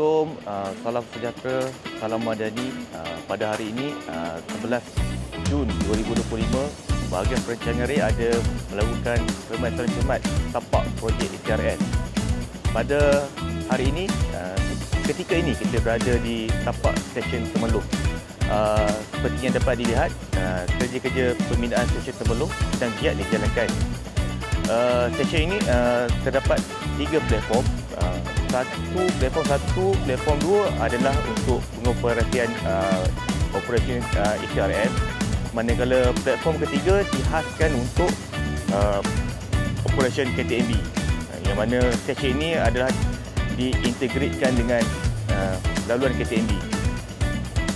Assalamualaikum, uh, salam sejahtera, salam madani. Uh, pada hari ini, uh, 11 Jun 2025, bahagian perancangan raya ada melakukan permasalahan cermat tapak projek ETRN. Pada hari ini, uh, ketika ini kita berada di tapak stesen Temeloh. Uh, seperti yang dapat dilihat, uh, kerja-kerja pembinaan stesen Temeloh sedang giat dijalankan. Uh, stesen ini uh, terdapat tiga platform. Uh, satu platform satu, platform dua adalah untuk pengoperasian uh, operasi uh, ECRN. Manakala platform ketiga dihaskan untuk uh, operation KTMB. Uh, yang mana stesen ini adalah diintegratekan dengan uh, laluan KTMB.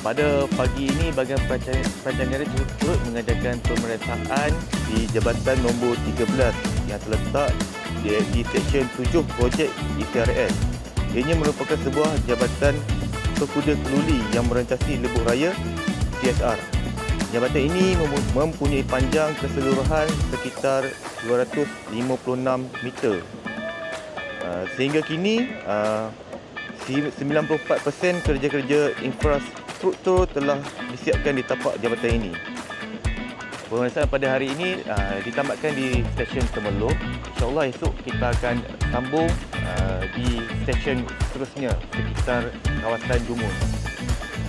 Pada pagi ini, bahagian perancangan, raya turut, mengadakan pemeriksaan di Jabatan Nombor 13 yang terletak di, Seksyen 7 Projek ETRN. Ianya merupakan sebuah jabatan pekuda keluli yang merentasi lebuh raya CSR. Jabatan ini mem- mempunyai panjang keseluruhan sekitar 256 meter. Uh, sehingga kini uh, si- 94% kerja-kerja infrastruktur telah disiapkan di tapak jabatan ini. Pemeriksaan pada hari ini uh, ditamatkan di stesen Temeloh. InsyaAllah esok kita akan sambung uh, di stesen seterusnya sekitar kawasan Jumun.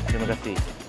Terima kasih.